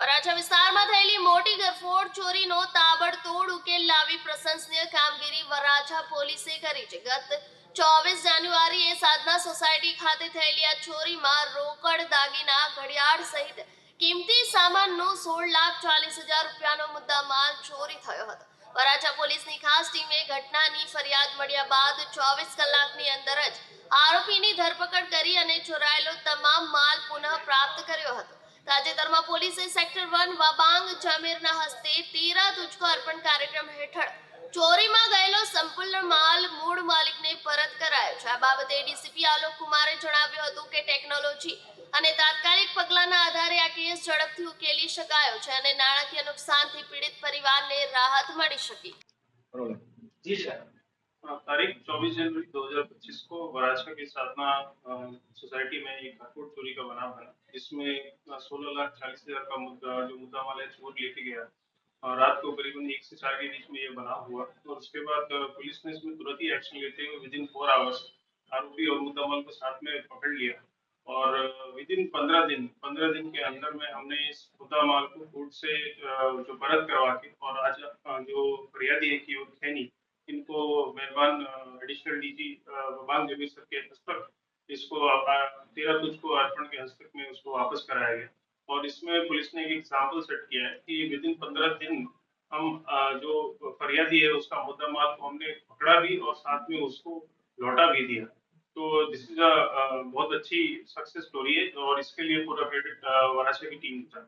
વરાછા વિસ્તારમાં થયેલી મોટી ગરફોડ ચોરીનો તાબડતોડ ઉકેલ લાવી પ્રશંસનીય કામગીરી વરાછા પોલીસે કરી છે. ગત ચોવીસ જાન્યુઆરીએ સાધના સોસાયટી ખાતે થયેલી આ ચોરીમાં રોકડ દાગીના, ઘડિયાળ સહિત કિંમતી સામાનનો સોળ લાખ ચાલીસ હજાર રૂપિયાનો મુદ્દામાલ ચોરી થયો હતો. વરાછા પોલીસની ખાસ ટીમે ઘટનાની ફરિયાદ મળ્યા બાદ ચોવીસ કલાકની અંદર જ આરોપીની ધરપકડ કરી અને ચોરાયેલો તમામ માલ પુનઃ પ્રાપ્ત કર્યો હતો. તાજેતરમાં પોલીસે સેક્ટર વન વાબાંગ જામીરના હસ્તે તેરા તુચકો અર્પણ કાર્યક્રમ હેઠળ ચોરીમાં ગયેલો સંપૂર્ણ માલ મૂળ માલિકને પરત કરાયો છે. આ બાબતે ડીસીપી આલોક કુમારે જણાવ્યું હતું કે ટેકનોલોજી અને તાત્કાલિક પગલાના આધારે આ કેસ ઝડપથી ઉકેલી શકાયો છે અને નાણાકીય નુકસાનથી પીડિત પરિવારને રાહત મળી શકી. જી સર तारीख 24 जनवरी 2025 को वराछा के साधना सोसाइटी में एक घरफोड़ चोरी का बनाव बना जिसमें सोलह लाख चालीस हज़ार का मुद्दा, जो मुद्दा माल चोर लेके गया। और रात को करीबन एक से चार के बीच में ये बनाव हुआ और उसके बाद पुलिस ने इसमें तुरंत ही एक्शन लेते हुए विद इन फोर आवर्स आरोपी और मुद्दा माल को साथ में पकड़ लिया। और विद इन पंद्रह दिन पंद्रह दिन के अंदर में हमने इस मुद्दा माल को कोर्ट से जो परत करवा के और आज जो फरियादी है की खैनी इनको मेहरबान एडिशनल डीजी बांग जमीर सर के हस्तक इसको तेरह तुझ को अर्पण के हस्तक में उसको वापस कराया गया। और इसमें पुलिस ने एक एग्ज़ाम्पल सेट किया है कि विद इन पंद्रह दिन हम जो फरियादी है, उसका मुद्दा माल को हमने पकड़ा भी और साथ में उसको लौटा भी दिया। तो दिस इज़ अ, बहुत अच्छी सक्सेस स्टोरी है और इसके लिए पूरा क्रेडिट वराछा की टीम का